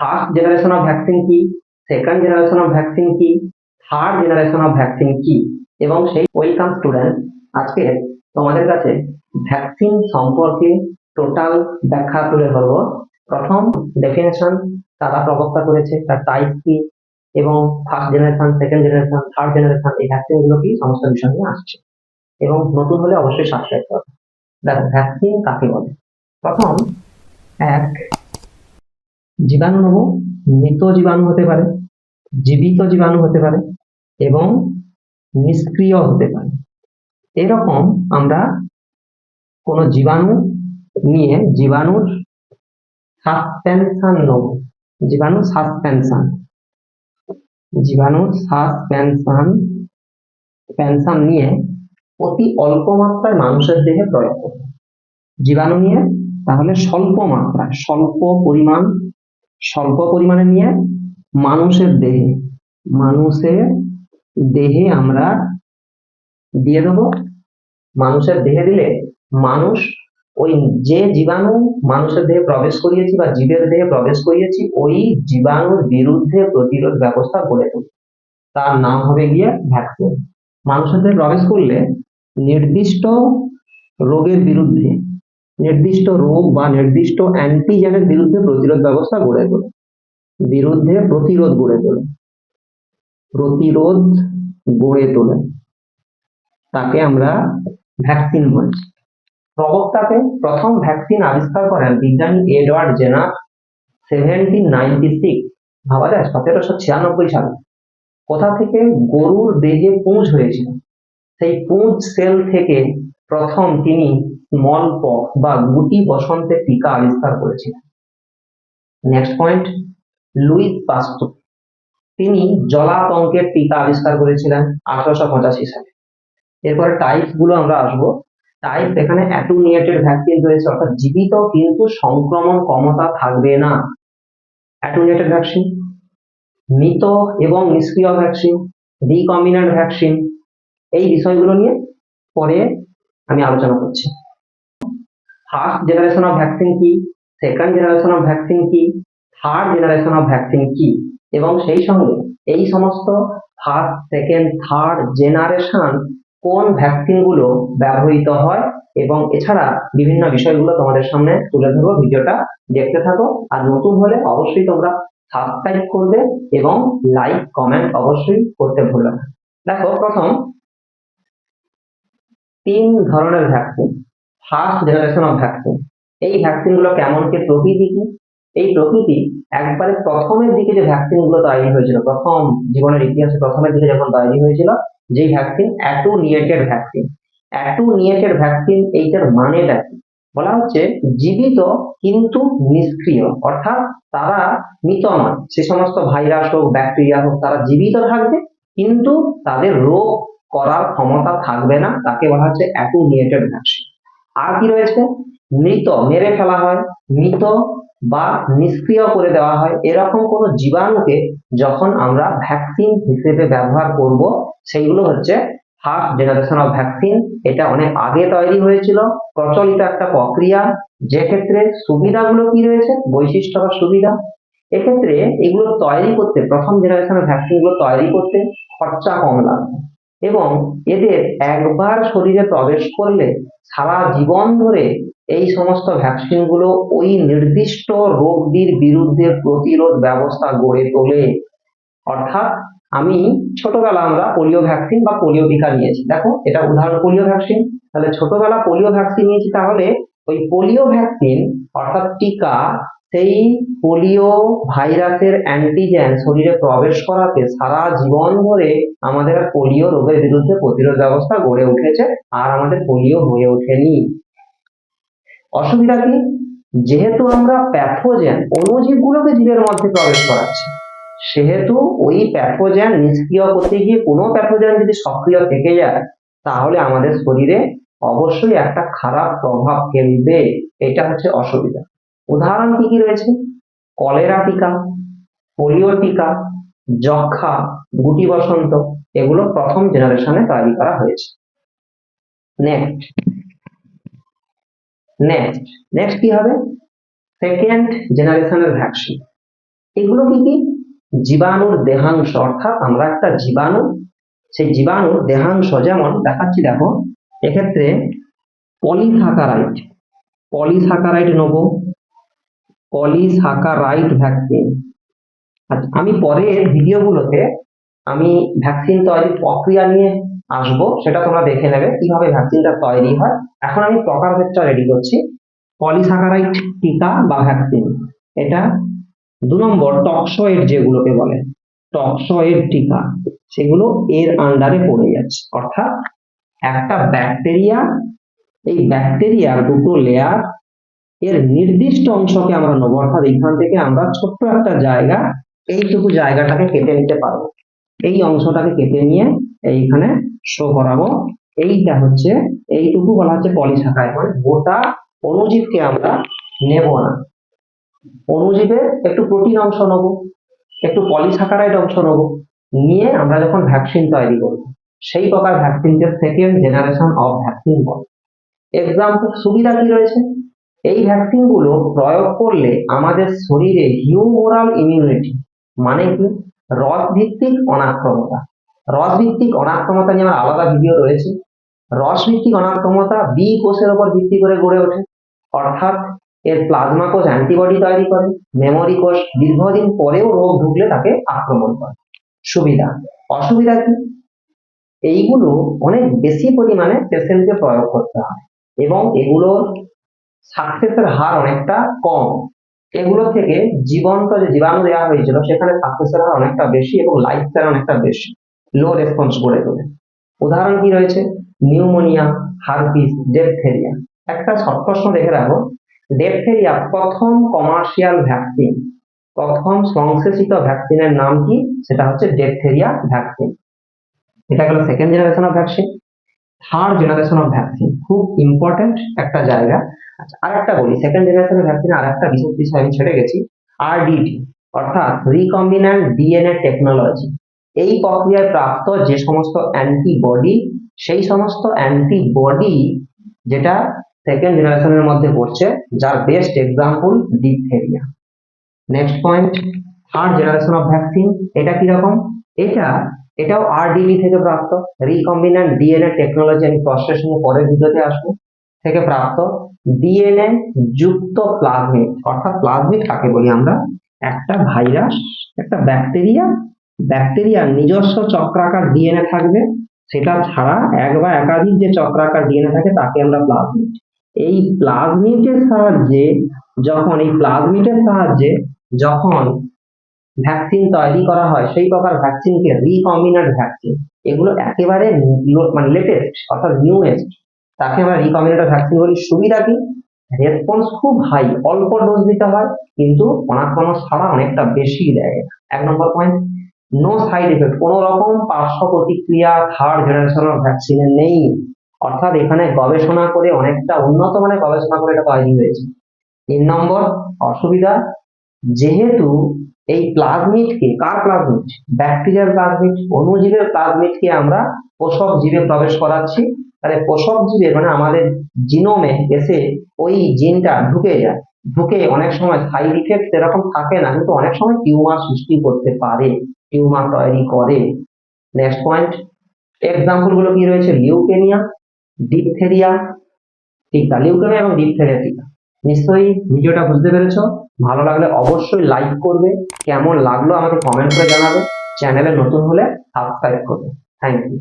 First generation of vaccine কি? Second generation of vaccine কি? Third generation of vaccine কি? এবং সেই ওয়েলকাম স্টুডেন্ট আজকে তোমাদের কাছে ভ্যাকসিন সম্পর্কে টোটাল ব্যাখ্যা তুলে ধরবো। প্রথম ডেফিনেশন তারা প্রবক্তা করেছে, তার টাইপ কি? এবং first generation second generation third generation এই ভ্যাকসিনগুলো কি? সমস্ত বিষয় নিয়ে আসছে। এবং নতুন হলে অবশ্যই সাবস্ক্রাইব করবে দেখো ভ্যাকসিন কাকে বলে? প্রথম, এক জীবাণু নেব, মৃত জীবাণু হতে পারে, জীবিত জীবাণু হতে পারে এবং নিষ্ক্রিয় হতে পারে। এরকম আমরা কোনো জীবাণু নিয়ে জীবাণুর সাসপেনশন নেব। জীবাণু সাসপেনশন। জীবাণুর সাসপেনশন, পেনশন নিয়ে অতি অল্প মাত্রায় মানুষের দেহে প্রয়োগ করব। জীবাণু নিয়ে তাহলে স্বল্প মাত্রায়, স্বল্প পরিমাণ স্বল্প পরিমাণে নিয়ে মানুষের দেহে মানুষের দেহে আমরা দিয়ে দেবো। মানুষের দেহে দিলে মানুষ ওই যে জীবাণু মানুষের দেহে প্রবেশ করিয়েছি বা জীবের দেহে প্রবেশ করিয়েছি, ওই জীবাণুর বিরুদ্ধে প্রতিরোধ ব্যবস্থা গড়ে তুলবে। তার নাম হবে গিয়ে ভ্যাকসিন মানুষের দেহে প্রবেশ করলে নির্দিষ্ট রোগের বিরুদ্ধে নির্দিষ্ট রোগ বা নির্দিষ্ট অ্যান্টিজেনের বিরুদ্ধে প্রতিরোধ ব্যবস্থা গড়ে তোলে। বিরুদ্ধে প্রতিরোধ গড়ে তোলে। প্রতিরোধ গড়ে তোলে। তাকে আমরা ভ্যাকসিন বলছি প্রবক্তাতে প্রথম ভ্যাকসিন আবিষ্কার করেন বিজ্ঞানী Edward Jenner seventeen ninety six, ভাবা যায় সতেরোশো ছিয়ানব্বই সালে। কোথা থেকে? গরুর দেহে পুঁজ হয়েছিল। সেই পুঁজ সেল থেকে প্রথম তিনি স্মল পক্স বা গুটি বসন্তের টিকা আবিষ্কার করেছিলেন। নেক্সট পয়েন্ট লুইস পাস্টো তিনি জলাতঙ্কের টিকা আবিষ্কার করেছিলেন আঠারোশো পঁচাশি সালে। এরপরে টাইপসগুলো আমরা আসব। টাইপ এখানে অ্যাটুনিয়েটেড ভ্যাকসিন রয়েছে, অর্থাৎ জীবিত কিন্তু সংক্রমণ ক্ষমতা থাকবে না। অ্যাটুনিয়েটেড ভ্যাকসিন মৃত এবং নিষ্ক্রিয় ভ্যাকসিন রিকম্বিনেন্ট ভ্যাকসিন এই বিষয়গুলো নিয়ে পরে আমি আলোচনা করছি। ফার্স্ট জেনারেশন অফ ভ্যাকসিন কি? সেকেন্ড জেনারেশন অফ ভ্যাকসিন কি? থার্ড জেনারেশন অফ ভ্যাকসিন কি? এবং সেই সঙ্গে এই সমস্ত ফার্স্ট সেকেন্ড থার্ড জেনারেশন কোন ভ্যাকসিনগুলো ব্যবহৃত হয়? এবং এছাড়া বিভিন্ন বিষয়গুলো তোমাদের সামনে তুলে ধরবো, ভিডিওটা দেখতে থাকো। আর নতুন হলে অবশ্যই তোমরা সাবস্ক্রাইব করবে এবং লাইক কমেন্ট অবশ্যই করতে ভুলবে না। দেখো, প্রথম তিন ধরনের vaccine first generation of vaccine এই ভ্যাকসিনগুলো কেমন কি প্রকৃতি কি? এই প্রকৃতি একবারে প্রথমের দিকে যে ভ্যাকসিনগুলো তৈরি হয়েছিল, প্রথম জীবনের ইতিহাসে প্রথমের দিকে যখন তৈরি হয়েছিল, যেই vaccine attenuated vaccine attenuated vaccine এইটার মানেটা কি? বলা হচ্ছে জীবিত কিন্তু নিষ্ক্রিয়, অর্থাৎ তারা মৃত নয়। সে সমস্ত ভাইরাস হোক, ব্যাকটেরিয়া হোক, তারা জীবিত থাকবে, কিন্তু তাদের রোগ করার ক্ষমতা থাকবে না। তাকে বলা হচ্ছে অ্যাটুনিয়েটেড ভ্যাকসিন আর কি রয়েছে? মৃত, মেরে ফেলা হয়, মৃত বা নিষ্ক্রিয় করে দেওয়া হয়। এরকম কোনো জীবাণুকে যখন আমরা ভ্যাকসিন হিসেবে ব্যবহার করব, সেইগুলো হচ্ছে ফার্স্ট জেনারেশন অফ ভ্যাকসিন এটা অনেক আগে তৈরি হয়েছিল। প্রচলিত একটা প্রক্রিয়া। যে ক্ষেত্রে সুবিধাগুলো কি রয়েছে? বৈশিষ্ট্য বা সুবিধা? এক্ষেত্রে এগুলো তৈরি করতে, প্রথম জেনারেশনের ভ্যাকসিনগুলো তৈরি করতে খরচা কম লাগবে। এবং এদের একবার শরীরে প্রবেশ করলে সারা জীবন ধরে এই সমস্ত ভ্যাকসিনগুলো ওই নির্দিষ্ট রোগটির বিরুদ্ধে প্রতিরোধ ব্যবস্থা গড়ে তোলে। অর্থাৎ আমি ছোটবেলা আমরা পোলিও ভ্যাকসিন বা পোলিও টিকা নিয়েছি। দেখো, এটা উদাহরণ পোলিও ভ্যাকসিন তাহলে ছোটবেলা পোলিও ভ্যাকসিন নিয়েছি, তাহলে ওই পোলিও ভ্যাকসিন অর্থাৎ টিকা সেই পোলিও ভাইরাসের অ্যান্টিজেন শরীরে প্রবেশ করাতে সারা জীবন ধরে আমাদের পোলিও রোগের বিরুদ্ধে প্রতিরোধ ব্যবস্থা গড়ে উঠেছে আর আমাদের পোলিও হয়ে ওঠেনি। অসুবিধা কি? যেহেতু আমরা প্যাথোজেন অণুজীবগুলোকে জীবের মধ্যে প্রবেশ করাচ্ছি, সেহেতু ওই প্যাথোজেন নিষ্ক্রিয় করতে গিয়ে কোনো প্যাথোজেন যদি সক্রিয় থেকে যায়, তাহলে আমাদের শরীরে অবশ্যই একটা খারাপ প্রভাব ফেলবে। এটা হচ্ছে অসুবিধা। উদাহরণ কি কি রয়েছে? কলেরা টিকা, পোলিও টিকা যক্ষা গুটি বসন্ত, এগুলো প্রথম জেনারেশনে তৈরি করা হয়েছে। নেক্সট নেক্সট নেক্সট কি হবে? সেকেন্ড জেনারেশনের ভ্যাকসিন এগুলো কি কি? জীবাণুর দেহাংশ, অর্থাৎ আমরা একটা জীবাণু, সেই জীবাণুর দেহাংশ যেমন দেখাচ্ছি, দেখো, এক্ষেত্রে পলিসাকারাইট পলিসাকারাইট নেব পলিসাকারাইট ভ্যাকসিন আচ্ছা আমি পরের ভিডিওগুলোতে আমি ভ্যাকসিন তৈরির প্রক্রিয়া নিয়ে আসব, সেটা তোমরা দেখে নেবে, কীভাবে ভ্যাকসিনটা তৈরি হয়। এখন আমি প্রকার ভেক্টর রেডি করছি। পলিসাকারাইট টিকা বা ভ্যাকসিন এটা দু নম্বর টক্সয়েড যেগুলোকে বলে টক্সয়েড টিকা। সেগুলো এর আন্ডারে পড়ে যাচ্ছে। অর্থাৎ একটা ব্যাকটেরিয়া এই ব্যাকটেরিয়ার দুটো লেয়ার এর নির্দিষ্ট অংশকে আমরা নেব। অর্থাৎ এখান থেকে আমরা ছোট্ট একটা জায়গা, এইটুকু জায়গাটাকে কেটে নিতে পারব। এই অংশটাকে কেটে নিয়ে এইখানে শো করাবো। এইটা হচ্ছে, এইটুকু বলা হচ্ছে পলিসাকারাইড মানে গোটা অণুজীবকে আমরা নেব না। অণুজীবের একটু প্রোটিন অংশ নেব, একটু পলিসাকারাইড অংশ নেব। নিয়ে আমরা যখন ভ্যাকসিন তৈরি করব, সেই প্রকার ভ্যাকসিনকে সেকেন্ড জেনারেশন অফ ভ্যাকসিন বলে। এক্সাম্পল সুবিধা কি রয়েছে? এই ভ্যাকসিনগুলো প্রয়োগ করলে আমাদের শরীরে হিউমোরাল ইমিউনিটি মানে কি? রস ভিত্তিক অনাক্রমতা। রস ভিত্তিক অনাক্রমতা নিয়ে আমার আলাদা ভিডিও রয়েছে। রস ভিত্তিক অনাক্রমতা বি কোষের উপর ভিত্তি করে গড়ে ওঠে। অর্থাৎ এর প্লাজমা কোষ অ্যান্টিবডি তৈরি করে। মেমোরি কোষ দীর্ঘদিন পরেও রোগ ঢুকলে তাকে আক্রমণ করে। সুবিধা। অসুবিধা কি? এইগুলো অনেক বেশি পরিমাণে পেশেন্টকে প্রয়োগ করতে হয়। এবং এগুলোর সাকসেসের হার অনেকটা কম। এগুলো থেকে জীবন্ত যে জীবাণু দেওয়া হয়েছিল, সেখানে সাকসেসের হার অনেকটা বেশি এবং লাইফ স্প্যান অনেকটা বেশি। লো রেসপন্স গড়ে তোলে। উদাহরণ কি রয়েছে? নিউমোনিয়া হারপিস ডেপথেরিয়া একটা শর্ট প্রশ্ন দেখে রাখো। ডেপথেরিয়া প্রথম কমার্শিয়াল ভ্যাকসিন প্রথম সংশ্লেষিত ভ্যাকসিনের নাম কি? সেটা হচ্ছে ডেপথেরিয়া ভ্যাকসিন এটা গেল second generation of vaccine third generation of vaccine খুব ইম্পর্টেন্ট একটা জায়গা। আচ্ছা আর একটা বলি সেকেন্ড জেনারেশনের ভ্যাকসিন আর একটা বিশেষ বিষয় আমি ছেড়ে গেছি আরডিটি অর্থাৎ রিকম্বিন্যান্ট ডিএনএ টেকনোলজি এই প্রক্রিয়ায় প্রাপ্ত যে সমস্ত অ্যান্টিবডি সেই সমস্ত অ্যান্টিবডি যেটা সেকেন্ড জেনারেশনের মধ্যে পড়ছে, যার best example diphtheria next point third generation of vaccine এটা কীরকম এটা, এটাও আরডিবি থেকে প্রাপ্ত রিকম্বিন্যান্ট ডিএনএ টেকনোলজি আমি প্রসেস পরের ভিডিওতে আসব। থেকে প্রাপ্ত ডিএনএ যুক্ত প্লাজমিড অর্থাৎ প্লাজমিড কাকে বলি আমরা? একটা ভাইরাস একটা ব্যাকটেরিয়া ব্যাকটেরিয়ার নিজস্ব চক্রাকার ডিএনএ থাকবে। সেটা ছাড়া এক বা একাধিক যে চক্রাকার ডিএনএ থাকে, তাকে আমরা প্লাজমিড এই প্লাজমিডের সাহায্যে যখন, এই প্লাজমিডের সাহায্যে যখন ভ্যাকসিন তৈরি করা হয়, সেই প্রকার ভ্যাকসিনকে রিকম্বিনেন্ট ভ্যাকসিন এগুলো একেবারে মানে লেটেস্ট অর্থাৎ নিউয়েস্ট তাকে আমরা রিকম্বিনেন্ট ভ্যাকসিন বলি সুবিধা কি? রেসপন্স খুব হাই অল্প ডোজ দিতে হয়, কিন্তু অনাক্রমণ ছাড়া অনেকটা বেশি দেয়। এক number point no side effect কোনো রকম পার্শ্ব প্রতিক্রিয়া থার্ড জেনারেশনের ভ্যাকসিনে নেই। অর্থাৎ এখানে গবেষণা করে অনেকটা উন্নত মানের গবেষণা করে এটা তৈরি হয়েছে। তিন নম্বর, অসুবিধা, যেহেতু এই প্লাজমিডকে কার প্লাজমিড ব্যাকটেরিয়ার প্লাজমিড অণুজীবের প্লাজমিডকে আমরা পোষক জীবে প্রবেশ করাচ্ছি। তাহলে পোষক জীবে মানে আমাদের জিনোমে এসে ওই জিনটা ঢুকে যায়। ঢুকে অনেক সময় সাইড ইফেক্ট এরকম থাকে না, কিন্তু অনেক সময় টিউমার সৃষ্টি করতে পারে টিউমার তৈরি করে। নেক্সট পয়েন্ট এক্সাম্পলগুলো কি রয়েছে? লিউকেমিয়া ডিপথেরিয়া টিকা লিউকেমিয়া এবং ডিপথেরিয়া টিকা নিশ্চয়ই ভিডিওটা বুঝতে পেরেছ? ভালো লাগলে অবশ্যই লাইক করবে। কেমন লাগল আমাকে কমেন্ট করে জানাবে। চ্যানেলে নতুন হলে সাবস্ক্রাইব করবে। Thank you